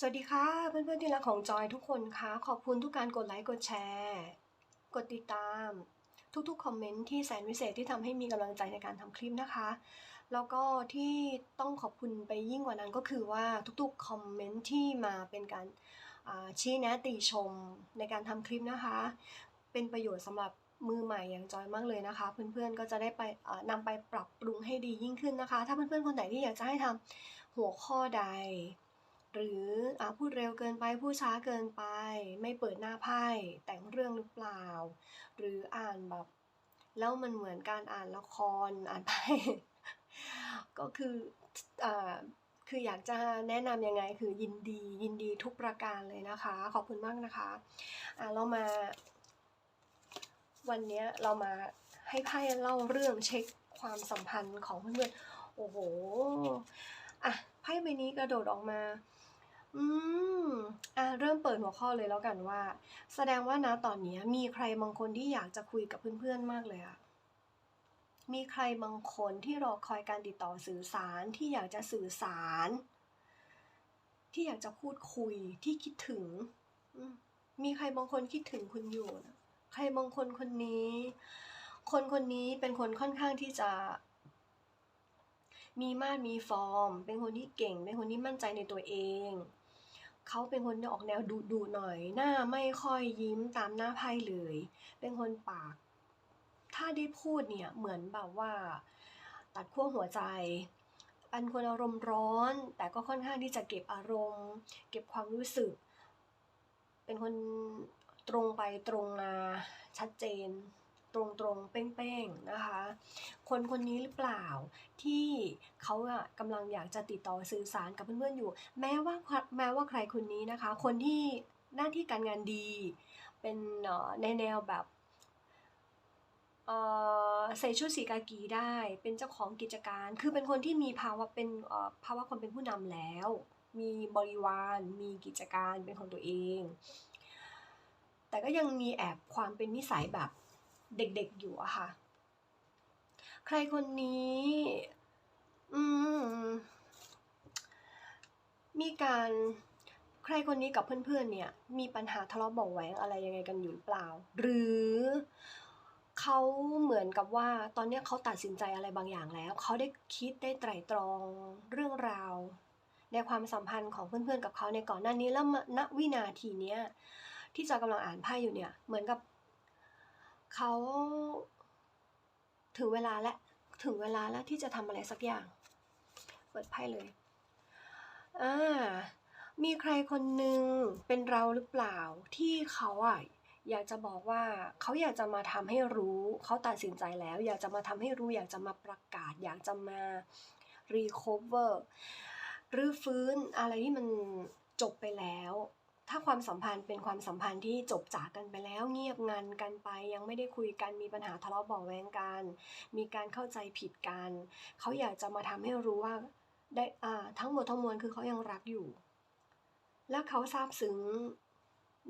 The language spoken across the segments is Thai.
สวัสดีค่ะเพื่อนๆที่รักของจอยทุกคนคะขอบคุณทุกการกดไลค์กดแชร์ กดติดตาม ทุกๆคอมเมนต์ที่แสนวิเศษที่ทำให้มีกำลังใจในการทำคลิปนะคะ แล้วก็ที่ต้องขอบคุณไปยิ่งกว่านั้นก็คือว่าทุกๆคอมเมนต์ที่มาเป็นการชี้แนะติชมในการทำคลิปนะคะ เป็นประโยชน์สำหรับมือใหม่อย่างจอยมากเลยนะคะ เพื่อนๆก็จะได้ไปนำไปปรับปรุงให้ดียิ่งขึ้นนะคะ ถ้าเพื่อนๆคนไหนที่อยากจะให้ทำหัวข้อใด หรืออพูดเร็วเกินไปพูดช้าเกินไป ไม่เปิดหน้าไพ่แต่งเรื่องหรือเปล่า หรืออ่านแบบ แล้วมันเหมือนการอ่านละครอ่านไพ่ก็คืออคืออยากจะแนะนำยังไงคือยินดียินดีทุกประการเลยนะคะ ขอบคุณมากนะคะอะเรามา วันนี้เรามาให้ไพ่เล่าเรื่องเช็คความสัมพันธ์ของเพื่อนๆโอ้โหอะไพ่ใบนี้กระโดดออกมา อืม อะเริ่มเปิดหัวข้อเลยแล้วกันว่า แสดงว่านะตอนเนี้ยมีใครบางคนที่อยากจะคุยกับเพื่อนๆมากเลยอะมีใครบางคนที่รอคอยการติดต่อสื่อสารที่อยากจะสื่อสาร ที่อยากจะพูดคุยที่คิดถึงมมีใครบางคนคิดถึงคุณอยู่นะใครบางคนคนนี้ คนคนนี้เป็นคนค่อนข้างที่จะ มีมาดมีฟอร์ม เป็นคนที่เก่ง เป็นคนที่มั่นใจในตัวเอง เขาเป็นคนที่ออกแนวดุดุหน่อย หน้าไม่ค่อยยิ้มตามหน้าไพ่เลย เป็นคนปาก ถ้าได้พูดเนี่ยเหมือนแบบว่า ตัดขั้วหัวใจเป็นคนอารมณ์ร้อน แต่ก็ค่อนข้างที่จะเก็บอารมณ์ เก็บความรู้สึก เป็นคนตรงไปตรงมาชัดเจน ตรงตรงๆ เป้งๆ นะคะ คนคนนี้หรือเปล่าที่เขาอะกำลังอยากจะติดต่อสื่อสารกับเพื่อนๆอยู่ แม้ว่าแม้ว่าใครคนนี้นะคะ คนที่หน้าที่การงานดี เป็นเอ่อในแนวแบบใส่ชุดสีกากีได้ เป็นเจ้าของกิจการ คือเป็นคนที่มีภาวะเป็นภาวะความเป็นผู้นำแล้ว มีบริวาร มีกิจการเป็นของตัวเอง แต่ก็ยังมีแอบความเป็นนิสัยแบบ เด็กๆอยู่อะค่ะ ใครคนนี้ อืม มีการใครคนนี้กับเพื่อนๆเนี่ย มีปัญหาทะเลาะเบาะแหวงอะไรยังไงกันอยู่หรือเปล่า หรือเขาเหมือนกับว่าตอนนี้เขาตัดสินใจอะไรบางอย่างแล้ว เขาได้คิดได้ไตร่ตรองเรื่องราว ในความสัมพันธ์ของเพื่อนๆกับเขาในก่อนหน้านี้แล้วณวินาทีเนี้ยที่จอยกำลังอ่านไพ่อยู่เนี่ย เหมือนกับ เขาถึงเวลาแล้วถึงเวลาแล้วที่จะทำอะไรสักอย่าง เปิดไพ่เลยอ่ามีใครคนหนึ่งเป็นเราหรือเปล่าที่เขาอะอยากจะบอกว่าเขาอยากจะมาทำให้รู้เขาตัดสินใจแล้ว อยากจะมาทำให้รู้ อยากจะมาประกาศ อยากจะมา recover หรือฟื้นอะไรที่มันจบไปแล้ว ถ้าความสัมพันธ์เป็นความสัมพันธ์ที่จบจากกันไปแล้ว เงียบงันกันไป ยังไม่ได้คุยกันมีปัญหาทะเลาะเบาะแว้งกัน มีการเข้าใจผิดกันเขาอยากจะมาทำให้รู้ว่าได้อ่าทั้งหมดทั้งมวลคือเขายังรักอยู่ และเขาซาบซึ้ง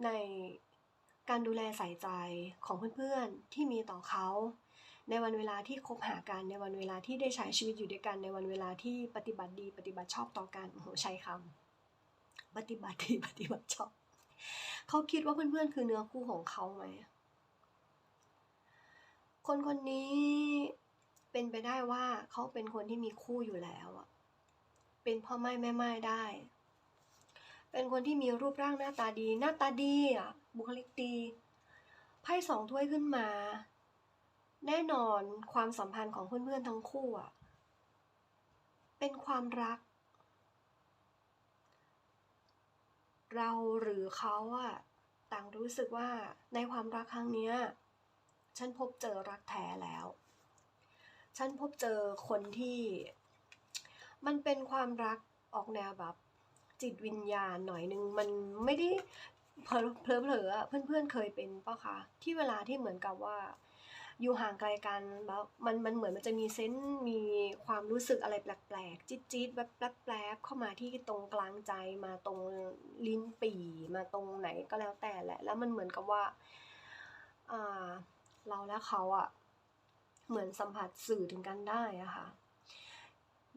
ในการดูแลใส่ใจของเพื่อนๆที่มีต่อเขาในวันเวลาที่คบหากันในวันเวลาที่ได้ใช้ชีวิตอยู่ด้วยกันในวันเวลาที่ปฏิบัติดี ปฏิบัติชอบต่อกันโอ้โหใช้คำ ปฏิบัติดีปฏิบัติชอบเขาคิดว่าเพื่อนๆ คือเนื้อคู่ของเขาไหม คนคนนี้เป็นไปได้ว่าเขาเป็นคนที่มีคู่อยู่แล้วอะเป็นพ่อไม้แม่ไม้ได้ เป็นคนที่มีรูปร่างหน้าตาดี หน้าตาดีอะบุคลิกดี ไพ่สองถ้วยขึ้นมา แน่นอนความสัมพันธ์ของเพื่อนๆทั้งคู่อะเป็นความรัก เราหรือเขาอะต่างรู้สึกว่าในความรักครั้งนี้ฉันพบเจอรักแท้แล้ว ฉันพบเจอคนที่ มันเป็นความรักออกแนวแบบ จิตวิญญาณหน่อยนึง มันไม่ได้เพลเพลอเผลอๆอะเพื่อนๆเคยเป็นปะคะที่เวลาที่เหมือนกับว่า อยู่ห่างไกลกันแล้วมันมันเหมือนมันจะมีเซนส์มีความรู้สึกอะไรแปลกๆ จี๊ดๆแบบแปลบๆเข้ามาที่ตรงกลางใจมาตรงลิ้นปี่มาตรงไหนก็แล้วแต่แหละ แล้วมันเหมือนกับว่าอ่าเราและเขาอะเหมือนสัมผัสสื่อถึงกันได้อะค่ะ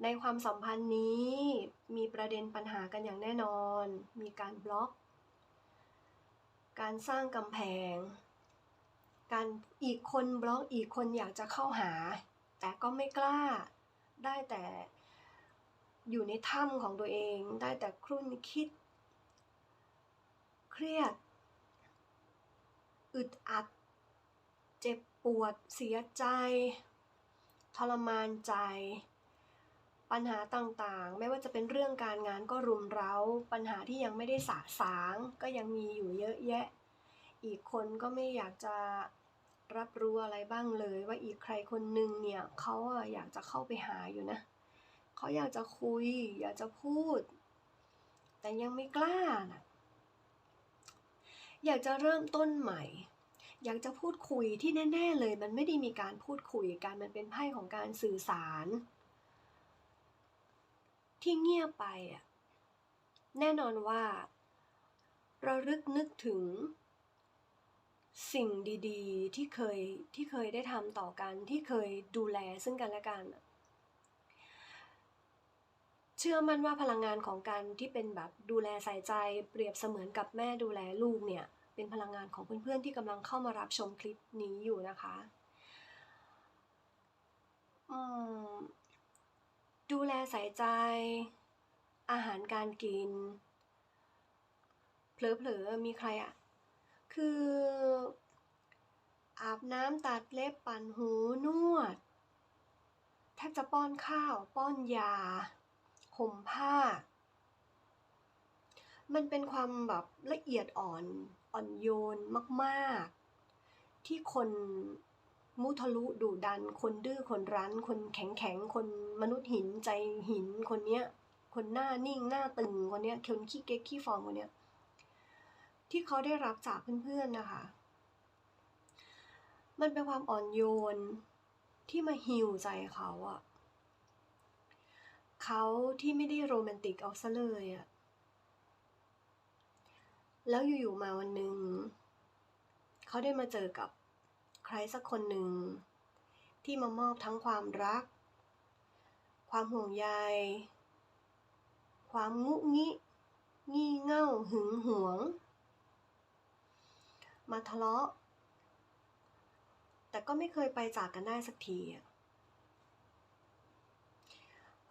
ในความสัมพันธ์นี้มีประเด็นปัญหากันอย่างแน่นอน มีการบล็อก การสร้างกำแพง การอีกคนบล็อกอีกคนอยากจะเข้าหา แต่ก็ไม่กล้า ได้แต่อยู่ในถ้ำของตัวเอง ได้แต่ครุ่นคิด เครียด อึดอัด เจ็บปวด เสียใจ ทรมานใจ ปัญหาต่างๆ ไม่ว่าจะเป็นเรื่องการงานก็รุมเร้า ปัญหาที่ยังไม่ได้สะสางก็ยังมีอยู่เยอะแยะ อีกคนก็ไม่อยากจะ รับรู้อะไรบ้างเลยว่าอีกใครคนหนึ่งเนี่ยเขาอะอยากจะเข้าไปหาอยู่นะเขาอยากจะคุย อยากจะพูด แต่ยังไม่กล้านะอยากจะเริ่มต้นใหม่ อยากจะพูดคุยที่แน่ ๆ เลย มันไม่ได้มีการพูดคุยกันมันเป็นไพ่ของการสื่อสาร ที่เงียบไปอะแน่นอนว่าระลึกนึกถึง สิ่งดีๆ ที่เคยที่เคยได้ทำต่อกันที่เคยดูแลซึ่งกันและกัน เชื่อมั่นว่าพลังงานของการที่เป็นแบบดูแลใส่ใจ เปรียบเสมือนกับแม่ดูแลลูกเนี่ย เป็นพลังงานของเพื่อนๆที่กำลังเข้ามารับชมคลิปนี้อยู่นะคะดูแลใส่ใจ อาหารการกินเผลอๆมีใครอะ คือ อาบน้ำตัดเล็บปั่นหูนวดแทบจะป้อนข้าวป้อนยาห่มผ้า มันเป็นความแบบละเอียดอ่อนอ่อนโยนมากๆ ที่คนมุทะลุดุดัน คนดื้อคนรั้น คนแข็งแข็งคนมนุษย์หินใจหินคนเนี้ย คนหน้านิ่งหน้าตึงคนเนี้ยคนขี้เก๊กขี้ฟองคนเนี้ย ที่เขาได้รับจากเพื่อนๆนะคะ มันเป็นความอ่อนโยนที่มาฮิวใจเขาอะเขาที่ไม่ได้โรแมนติกเอาซะเลยอะแล้วอยู่ๆมาวันหนึ่งเขาได้มาเจอกับใครสักคนหนึ่ง ที่มามอบทั้งความรัก ความห่วงใย ความงุงิ งี่เง่าหึงหวง มาทะเลาะ แต่ก็ไม่เคยไปจากกันได้สักที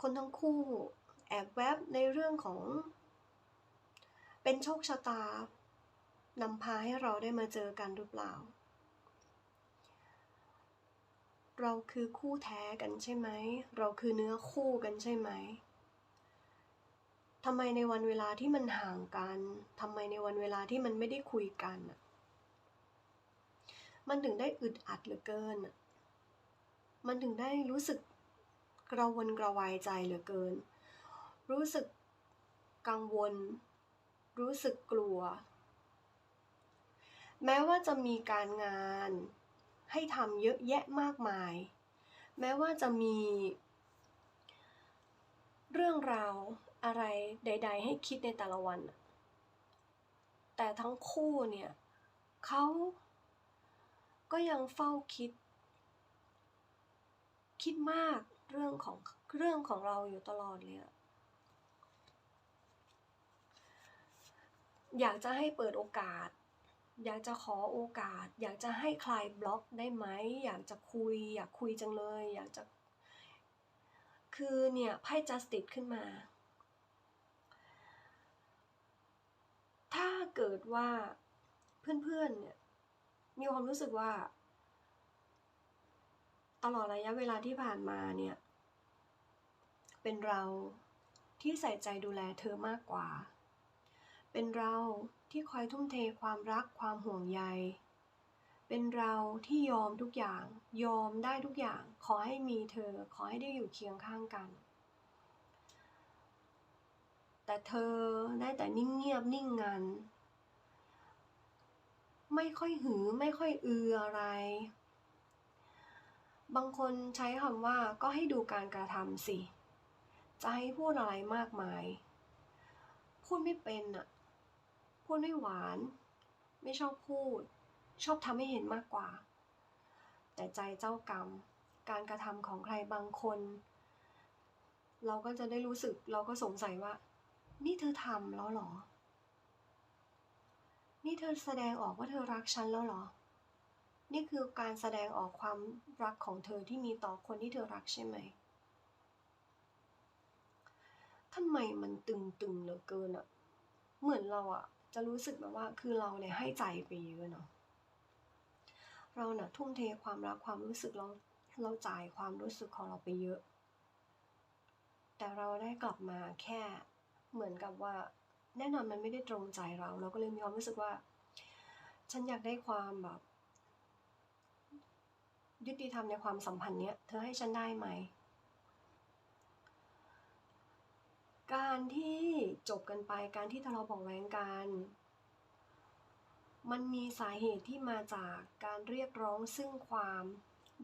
คนทั้งคู่แอบแวบในเรื่องของ เป็นโชคชะตานำพาให้เราได้มาเจอกันหรือเปล่า เราคือคู่แท้กันใช่ไหม เราคือเนื้อคู่กันใช่ไหมทำไมในวันเวลาที่มันห่างกันทำไมในวันเวลาที่มันไม่ได้คุยกันอะ มันถึงได้อึดอัดเหลือเกิน มันถึงได้รู้สึกกระวนกระวายใจเหลือเกิน รู้สึกกังวล รู้สึกกลัว แม้ว่าจะมีการงานให้ทำเยอะแยะมากมาย แม้ว่าจะมี เรื่องราวอะไรใด ๆ ให้คิดในแต่ละวัน แต่ทั้งคู่เนี่ยเขา ก็ยังเฝ้าคิด คิดมากเรื่องของเรื่องของเราอยู่ตลอดเลยอะอยากจะให้เปิดโอกาส อยากจะขอโอกาส อยากจะให้คลายบล็อกได้ไหม อยากจะคุย อยากคุยจังเลย อยากจะ คือเนี่ยไพ่ justice ขึ้นมา ถ้าเกิดว่าเพื่อนๆเนี่ย มีความรู้สึกว่า ตลอดระยะเวลาที่ผ่านมาเนี่ย เป็นเราที่ใส่ใจดูแลเธอมากกว่า เป็นเราที่คอยทุ่มเทความรักความห่วงใย เป็นเราที่ยอมทุกอย่าง ยอมได้ทุกอย่าง ขอให้มีเธอ ขอให้ได้อยู่เคียงข้างกัน แต่เธอได้แต่นิ่งเงียบนิ่งงัน ไม่ค่อยหือไม่ค่อยอืออะไร บางคนใช้คำว่าก็ให้ดูการกระทำสิ จะให้พูดอะไรมากมาย พูดไม่เป็นอะพูดไม่หวาน ไม่ชอบพูด ชอบทำให้เห็นมากกว่า แต่ใจเจ้ากรรม การกระทำของใครบางคน เราก็จะได้รู้สึกเราก็สงสัยว่า นี่เธอทำแล้วหรอ นี่เธอแสดงออกว่าเธอรักฉันแล้วเหรอ นี่คือการแสดงออกความรักของเธอที่มีต่อคนที่เธอรักใช่ไหมทำไมมันตึงๆเหลือเกินอะเหมือนเราอะจะรู้สึกแบบว่าคือเราเนี่ยให้ใจไปเยอะเนาะเราน่ะทุ่มเทความรักความรู้สึกเราเราจ่ายความรู้สึกของเราไปเยอะ แต่เราได้กลับมาแค่เหมือนกับว่า แน่นอนมันไม่ได้ตรงใจเรา เราก็เลยมีความรู้สึกว่า ฉันอยากได้ความแบบ ยุติธรรมในความสัมพันธ์เนี้ยเธอให้ฉันได้ไหม การที่จบกันไปการที่ทะเลาะเบาะแว้งกันมันมีสาเหตุที่มาจากการเรียกร้องซึ่งความ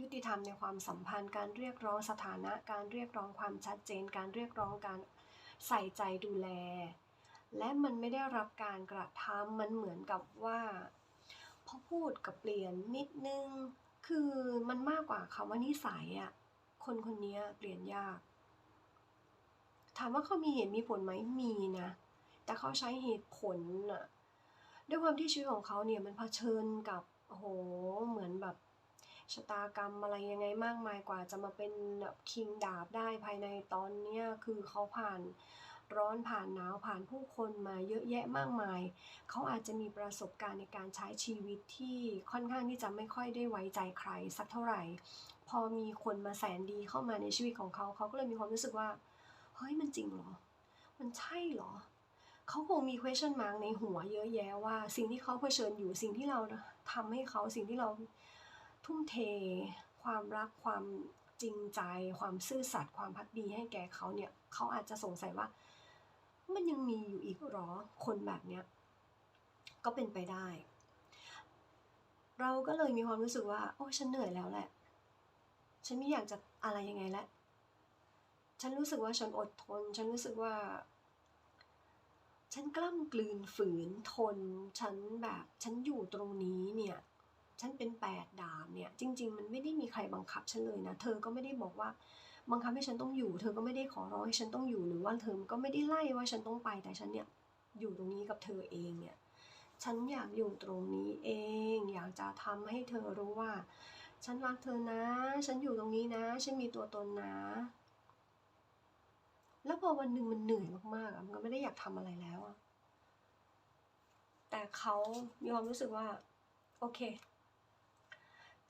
ยุติธรรมในความสัมพันธ์ การเรียกร้องสถานะ การเรียกร้องความชัดเจน การเรียกร้องการใส่ใจดูแล และมันไม่ได้รับการกระทำมันเหมือนกับว่าพอพูดกับเปลี่ยนนิดนึง คือมันมากกว่าคำว่านิสัยอะคนคนนี้เปลี่ยนยาก ถามว่าเขามีเหตุมีผลไหมมีนะ แต่เขาใช้เหตุผลอะด้วยความที่ชีวิตของเขาเนี่ยมันเผชิญกับโอ้โหเหมือนแบบชะตากรรมอะไรยังไงมากมายกว่าจะมาเป็นแบบคิงดาบได้ภายในตอนเนี้ยคือเขาผ่าน ร้อนผ่านหนาวผ่านผู้คนมาเยอะแยะมากมาย เขาอาจจะมีประสบการณ์ในการใช้ชีวิตที่ค่อนข้างที่จะไม่ค่อยได้ไว้ใจใครสักเท่าไหร่ พอมีคนมาแสนดีเข้ามาในชีวิตของเขาเขาก็เลยมีความรู้สึกว่าเฮ้ยมันจริงเหรอ มันใช่เหรอเขาคงมี question mark ในหัวเยอะแยะว่า สิ่งที่เขาเผชิญอยู่สิ่งที่เราทำให้เขาสิ่งที่เราทุ่มเท ความรักความจริงใจ ความซื่อสัตย์ความพักดีให้แก่เขาเนี่ยเขาอาจจะสงสัยว่า มันยังมีอยู่อีกหรอคนแบบเนี้ยก็เป็นไปได้ เราก็เลยมีความรู้สึกว่า โอ้ฉันเหนื่อยแล้วแหละ ฉันไม่อยากจะอะไรยังไงแล้วฉันรู้สึกว่าฉันอดทน ฉันรู้สึกว่า ฉันกล้ำกลืนฝืนทน ฉันแบบ ฉันอยู่ตรงนี้เนี่ย ฉันเป็นแปดดาบเนี่ย จริง ๆ มันไม่ได้มีใครบังคับฉันเลยนะ เธอก็ไม่ได้บอกว่า บังคับให้ฉันต้องอยู่ เธอก็ไม่ได้ขอร้องให้ฉันต้องอยู่หรือว่าเธอก็ไม่ได้ไล่ว่าฉันต้องไปแต่ฉันเนี่ยอยู่ตรงนี้กับเธอเองเนี่ยฉันอยากอยู่ตรงนี้เอง อยากจะทำให้เธอรู้ว่า ฉันรักเธอนะ ฉันอยู่ตรงนี้นะ ฉันมีตัวตนนะ แล้วพอวันหนึ่งมันเหนื่อยมากๆมันก็ไม่ได้อยากทำอะไรแล้วอะแต่เขามีความรู้สึกว่า โอเค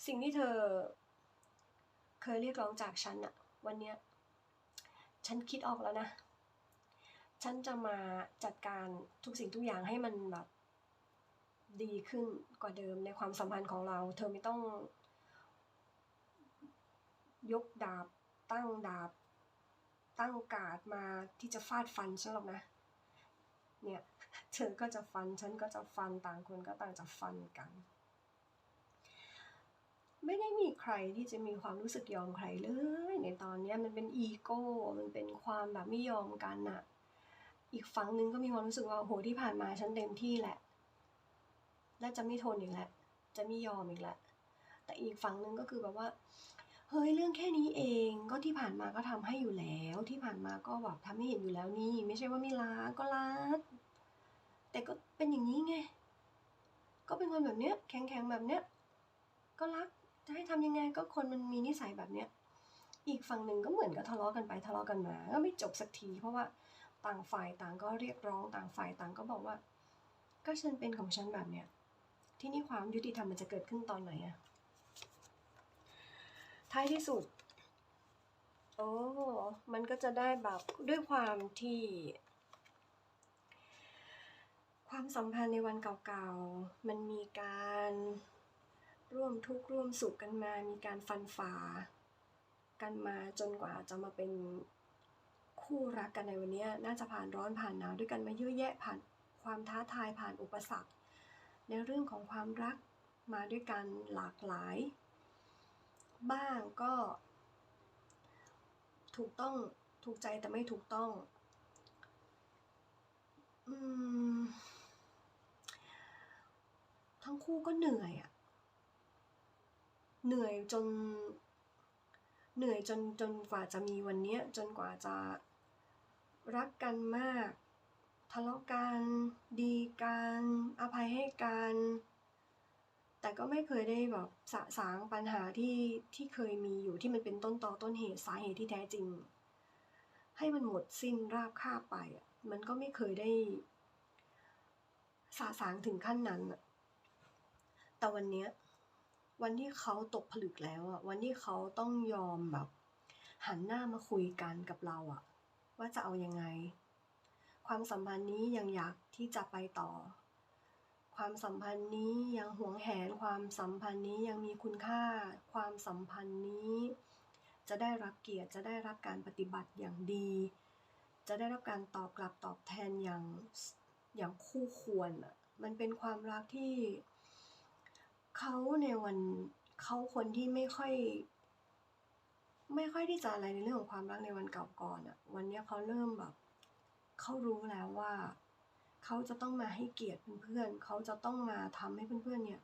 สิ่งที่เธอ เคยเรียกร้องจากฉันอะ วันเนี้ยฉันคิดออกแล้วนะ ฉันจะมาจัดการทุกสิ่งทุกอย่างให้มันแบบดีขึ้นกว่าเดิมในความสัมพันธ์ของเรา เธอไม่ต้อง ยกดาบ ตั้งดาบ ตั้งกาดมาที่จะฟาดฟันฉันหรอกนะ เนี่ย เธอก็จะฟัน ฉันก็จะฟัน ต่างคนก็ต่างจะฟันกัน ไม่ได้มีใครที่จะมีความรู้สึกยอมใครเลย ในตอนนี้มันเป็นอีโก้ มันเป็นความแบบไม่ยอมกันน่ะอีกฝั่งหนึ่งก็มีความรู้สึกว่าโอ้โหที่ผ่านมาฉันเต็มที่แหละ และจะไม่ทนอีกแล้วจะไม่ยอมอีกแล้วแต่อีกฝั่งหนึ่งก็คือแบบว่าเฮ้ยเรื่องแค่นี้เองก็ที่ผ่านมาก็ทำให้อยู่แล้วที่ผ่านมาก็แบบทำให้เห็นอยู่แล้วนี่ ไม่ใช่ว่าไม่รักก็รักแต่ก็เป็นอย่างนี้ไง ก็เป็นคนแบบเนี้ยแข็งๆแบบเนี้ยก็รัก จะให้ทำยังไงก็คนมันมีนิสัยแบบเนี้ยอีกฝั่งหนึ่งก็เหมือนกับทะเลาะกันไปทะเลาะกันมา ก็ไม่จบสักที เพราะว่าต่างฝ่ายต่างก็เรียกร้องต่างฝ่ายต่างก็บอกว่า ก็ฉันเป็นของฉันแบบเนี้ยที่นี่ความยุติธรรมมันจะเกิดขึ้นตอนไหนอะท้ายที่สุด โอ้มันก็จะได้แบบด้วยความที่ ความสัมพันธ์ในวันเก่าๆ มันมีการ ร่วมทุกข์ร่วมสุขกันมา มีการฟันฝ่ากันมาจนกว่าจะมาเป็นคู่รักกันในวันนี้ น่าจะผ่านร้อนผ่านหนาวด้วยกันมาเยอะแยะผ่านความท้าทายผ่านอุปสรรค ในเรื่องของความรักมาด้วยกันหลากหลาย บ้างก็ ถูกต้องถูกใจแต่ไม่ถูกต้องอทั้งคู่ก็เหนื่อยอะ เหนื่อยจน เหนื่อยจนจนกว่าจะมีวันนี้จนกว่าจะรักกันมาก ทะเลาะกันดีกันอภัยให้กันแต่ก็ไม่เคยได้แบบสะสางปัญหาที่ที่เคยมีอยู่ที่มันเป็นต้นตอต้นเหตุสาเหตุที่แท้จริง ให้มันหมดสิ้นราบคาบไปอะมันก็ไม่เคยได้ สะสางถึงขั้นนั้นแต่วันเนี้ย วันที่เขาตกผลึกแล้วอะวันที่เขาต้องยอมแบบ หันหน้ามาคุยกันกับเราอะว่าจะเอายังไง ความสัมพันธ์นี้ยังอยากที่จะไปต่อ ความสัมพันธ์นี้ยังหวงแหน ความสัมพันธ์นี้ยังมีคุณค่า ความสัมพันธ์นี้ จะได้รับเกียรติจะได้รับการปฏิบัติอย่างดี จะได้รับการตอบกลับตอบแทนอย่างอย่างคู่ควรอะมันเป็นความรักที่ เขาในวันเขาคนที่ไม่ค่อย ไม่ค่อยที่จะอะไรในเรื่องของความรักในวันเก่าก่อนอะวันเนี้ยเขาเริ่มแบบเขารู้แล้วว่าเขาจะต้องมาให้เกียรติเพื่อนๆเขาจะต้องมาทำให้เพื่อนๆเนี่ย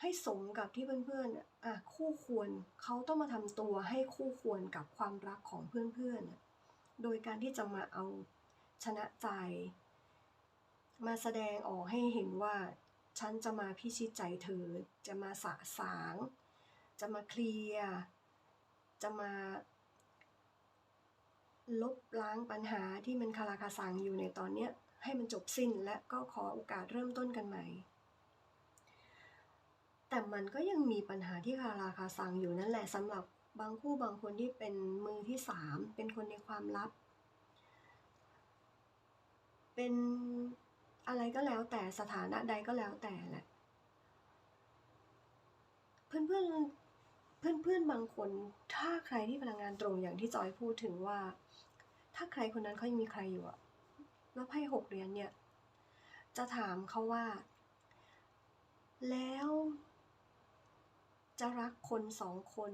ให้สมกับที่เพื่อนๆอะคู่ควรเขาต้องมาทำตัวให้คู่ควรกับความรักของเพื่อนๆโดยการที่จะมาเอาชนะใจ มาแสดงออกให้เห็นว่า ฉันจะมาพิชิตใจเธอ จะมาสะสาง จะมาเคลียร์จะมา ลบล้างปัญหาที่มันคาราคาซังอยู่ในตอนเนี้ยให้มันจบสิ้นและก็ขอโอกาสเริ่มต้นกันใหม่ แต่มันก็ยังมีปัญหาที่คาราคาซังอยู่นั่นแหละสำหรับบางคู่บางคนที่เป็นมือที่สามเป็นคนในความลับ เป็น อะไรก็แล้วแต่สถานะใดก็แล้วแต่แหละ เพื่อนเพื่อนเพื่อนเพื่อนบางคน ถ้าใครที่พลังงานตรงอย่างที่จอยพูดถึงว่า ถ้าใครคนนั้นเขายังมีใครอยู่อะแล้วไพ่หกเหรียญเนี่ย จะถามเขาว่า แล้ว จะรักคนสองคน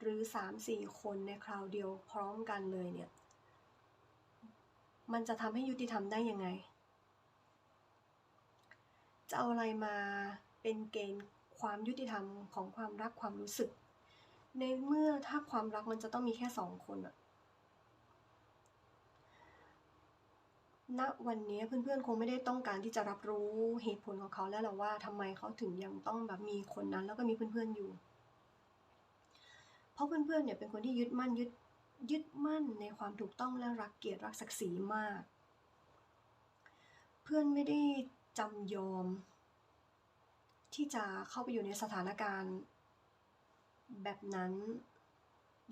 หรือสามสี่คนในคราวเดียวพร้อมกันเลยเนี่ย มันจะทำให้ยุติธรรมได้ยังไง จะเอาอะไรมาเป็นเกณฑ์ความยุติธรรมของความรักความรู้สึก ในเมื่อถ้าความรักมันจะต้องมีแค่สองคนอะณวันนี้เพื่อนๆคงไม่ได้ต้องการที่จะรับรู้เหตุผลของเขาแล้วหรอว่าทำไมเขาถึงยังต้องแบบมีคนนั้น แล้วก็มีเพื่อนๆอยู่ เพราะเพื่อนๆเนี่ยเป็นคนที่ยึดมั่นยึดยึดมั่นในความถูกต้องและรักเกียรติรักศักดิ์ศรีมาก เพื่อนไม่ได้ จำยอม ที่จะเข้าไปอยู่ในสถานการณ์ แบบนั้น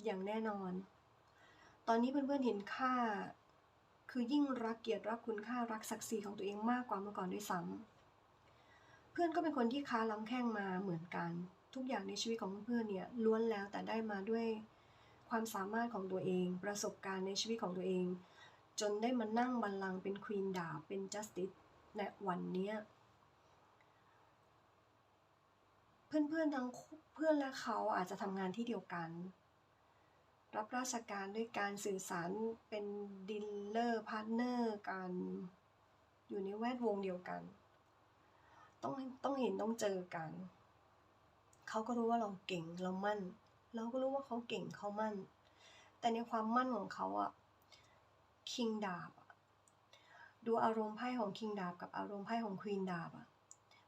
อย่างแน่นอน ตอนนี้เพื่อนๆเห็นค่า คือยิ่งรักเกียรติรักคุณค่ารักศักดิ์ศรีของตัวเองมากกว่าเมื่อก่อนด้วยซ้ำเพื่อนก็เป็นคนที่ค้าล้ำแข้งมาเหมือนกัน ทุกอย่างในชีวิตของเพื่อนๆเนี่ยล้วนแล้วแต่ได้มาด้วยความสามารถของตัวเอง ประสบการณ์ในชีวิตของตัวเอง จนได้มานั่งบัลลังก์เป็นควีนดาบเป็นจัสติส ในวันนี้เพื่อนๆทั้งเพื่อนและเขาอาจจะทำงานที่เดียวกัน รับราชการด้วยการสื่อสารเป็นดีลเลอร์พาร์ทเนอร์กันอยู่ในแวดวงเดียวกัน ต้องต้องเห็นต้องเจอกัน เขาก็รู้ว่าเราเก่งเรามั่น เราก็รู้ว่าเขาเก่งเขามั่น แต่ในความมั่นของเขาอะคิงดาบ ดูอารมณ์ไพ่ของคิงดาบกับอารมณ์ไพ่ของควีนดาบอะ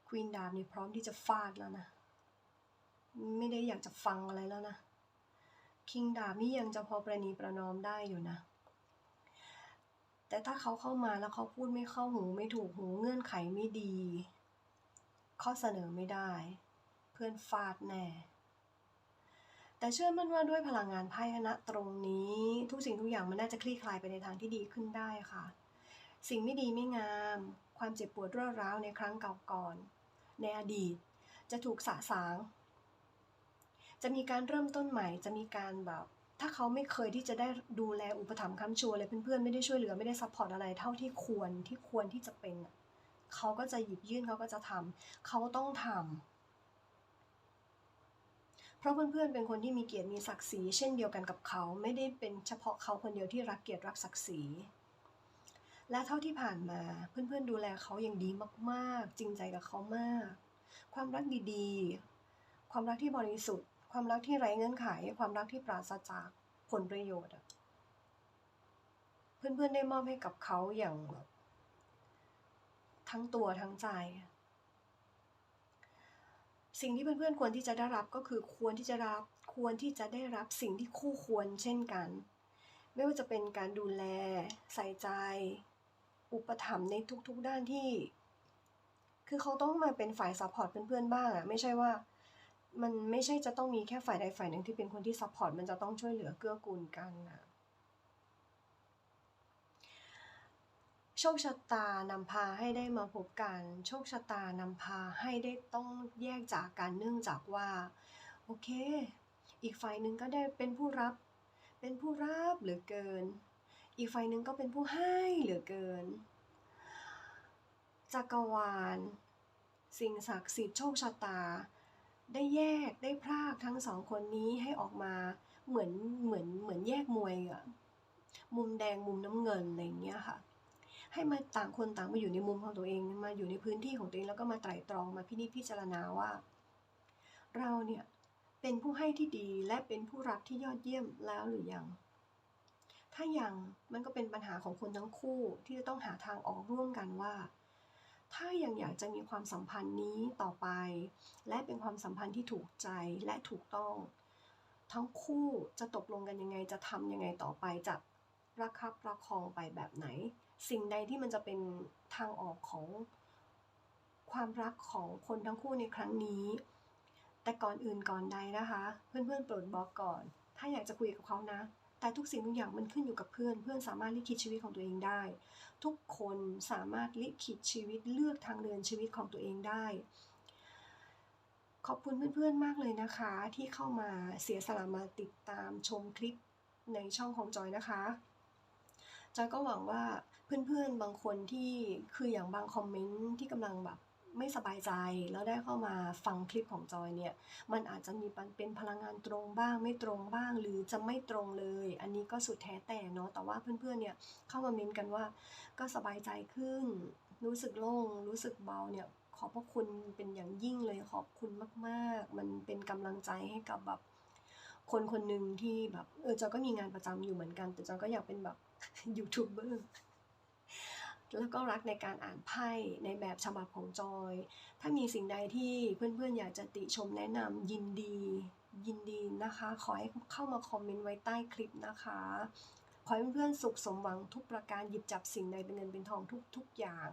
ควีนดาบเนี่ยพร้อมที่จะฟาดแล้วนะ ไม่ได้อยากจะฟังอะไรแล้วนะคิงดาบนี่ยังจะพอประนีประนอมได้อยู่นะ แต่ถ้าเขาเข้ามาแล้วเขาพูดไม่เข้าหูไม่ถูกหูเงื่อนไขไม่ดี ข้อเสนอไม่ได้ เพื่อนฟาดแน่แต่เชื่อมั่นว่าด้วยพลังงานไพ่ณตรงนี้ ทุกสิ่งทุกอย่างมันน่าจะคลี่คลายไปในทางที่ดีขึ้นได้ค่ะ สิ่งไม่ดีไม่งาม ความเจ็บปวดรวดร้าวในครั้งเก่าก่อน ในอดีตจะถูกสะสาง จะมีการเริ่มต้นใหม่ จะมีการแบบ ถ้าเขาไม่เคยที่จะได้ดูแลอุปถัมภ์ค้ำชูอะไรเพื่อนๆ ไม่ได้ช่วยเหลือไม่ได้ซัพพอร์ตอะไรเท่าที่ควรที่ควรที่จะเป็น เขาก็จะหยิบยื่นเขาก็จะทำเขาต้องทำเพราะเพื่อนๆ เป็นคนที่มีเกียรติมีศักดิ์ศรีเช่นเดียวกันกับเขา ไม่ได้เป็นเฉพาะเขาคนเดียวที่รักเกียรติรักศักดิ์ศรี และเท่าที่ผ่านมาเพื่อนๆดูแลเขาอย่างดีมากๆ จริงใจกับเขามาก ความรักดีๆ ความรักที่บริสุทธิ์ ความรักที่ไร้เงื่อนไข ความรักที่ปราศจากผลประโยชน์อะเพื่อนๆได้มอบให้กับเขาอย่างแบบทั้งตัวทั้งใจ สิ่งที่เพื่อนๆควรที่จะได้รับก็คือควรที่จะรับควรที่จะได้รับสิ่งที่คู่ควรเช่นกัน ไม่ว่าจะเป็นการดูแล ใส่ใจ อุปถัมภ์ในทุกๆด้านที่ คือเขาต้องมาเป็นฝ่ายซัพพอร์ตเพื่อนๆบ้างอะไม่ใช่ว่า มันไม่ใช่จะต้องมีแค่ฝ่ายใดฝ่ายหนึ่งที่เป็นคนที่ซัพพอร์ตมันจะต้องช่วยเหลือเกื้อกูลกันนะโชคชะตานำพาให้ได้มาพบกัน โชคชะตานำพาให้ได้ต้องแยกจากกันเนื่องจากว่า โอเค อีกฝ่ายหนึ่งก็ได้เป็นผู้รับ เป็นผู้รับเหลือเกิน อีกฝ่ายหนึ่งก็เป็นผู้ให้เหลือเกิน จักรวาล สิ่งศักดิ์สิทธิ์โชคชะตา ได้แยกได้พรากทั้งสองคนนี้ให้ออกมาเหมือนเหมือนเหมือนแยกมวยอะมุมแดงมุมน้ำเงินอะไรอย่างเงี้ยค่ะ ให้มาต่างคนต่างมาอยู่ในมุมของตัวเองมาอยู่ในพื้นที่ของตัวเองแล้วก็มาไตร่ตรองมาพินิจพิจารณาว่า เราเนี่ยเป็นผู้ให้ที่ดีและเป็นผู้รับที่ยอดเยี่ยมแล้วหรือยัง ถ้ายังมันก็เป็นปัญหาของคนทั้งคู่ที่จะต้องหาทางออกร่วมกันว่า ถ้ายังอยากจะมีความสัมพันธ์นี้ต่อไป และเป็นความสัมพันธ์ที่ถูกใจและถูกต้อง ทั้งคู่จะตกลงกันยังไงจะทำยังไงต่อไปจะระคับประคองไปแบบไหน สิ่งใดที่มันจะเป็นทางออกของความรักของคนทั้งคู่ในครั้งนี้ แต่ก่อนอื่นก่อนใดนะคะ เพื่อนๆโปรดบอกก่อน ถ้าอยากจะคุยกับเขานะ แต่ทุกสิ่งทุกอย่างมันขึ้นอยู่กับเพื่อน เพื่อนสามารถลิขิตชีวิตของตัวเองได้ ทุกคนสามารถลิขิตชีวิตเลือกทางเดินชีวิตของตัวเองได้ ขอบคุณเพื่อนๆมากเลยนะคะ ที่เข้ามาเสียสละมาติดตามชมคลิปในช่องของจอยนะคะจอยก็หวังว่าเพื่อนๆบางคนที่คืออย่างบางคอมเมนต์ที่กำลังแบบ ไม่สบายใจ แล้วได้เข้ามาฟังคลิปของจอยเนี่ย มันอาจจะมีเป็นพลังงานตรงบ้าง ไม่ตรงบ้าง หรือจะไม่ตรงเลย อันนี้ก็สุดแท้แต่เนาะแต่ว่าเพื่อนๆเนี่ยเข้ามาเมนกันว่าก็สบายใจขึ้น รู้สึกโล่งรู้สึกเบาเนี่ยขอบพระคุณเป็นอย่างยิ่งเลยขอบคุณมากๆ มันเป็นกำลังใจให้กับแบบคนคนหนึ่งที่แบบเออจอยก็มีงานประจำอยู่เหมือนกัน แต่จอยก็อยากเป็นแบบยูทูบเบอร์ แล้วก็รักในการอ่านไพ่ในแบบฉบับของจอย ถ้ามีสิ่งใดที่เพื่อนๆ อยากจะติชมแนะนำยินดี ยินดีนะคะ ขอให้เข้ามาคอมเมนต์ไว้ใต้คลิปนะคะ ขอให้เพื่อนๆ สุขสมหวังทุกประการหยิบจับสิ่งใดเป็นเงินเป็นทองทุกๆอย่าง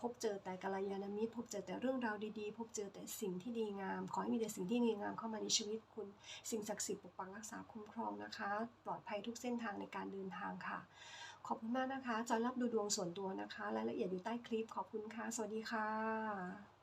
พบเจอแต่กัลยาณมิตร พบเจอแต่เรื่องราวดีๆ พบเจอแต่สิ่งที่ดีงาม ขอให้มีแต่สิ่งที่ดีงามเข้ามาในชีวิตคุณ สิ่งศักดิ์สิทธิ์ปกปักรักษาคุ้มครองนะคะ ปลอดภัยทุกเส้นทางในการเดินทางค่ะ ขอบคุณมากนะคะจอยรับดูดวงส่วนตัวนะคะ รายละเอียดอยู่ใต้คลิปขอบคุณค่ะ สวัสดีค่ะ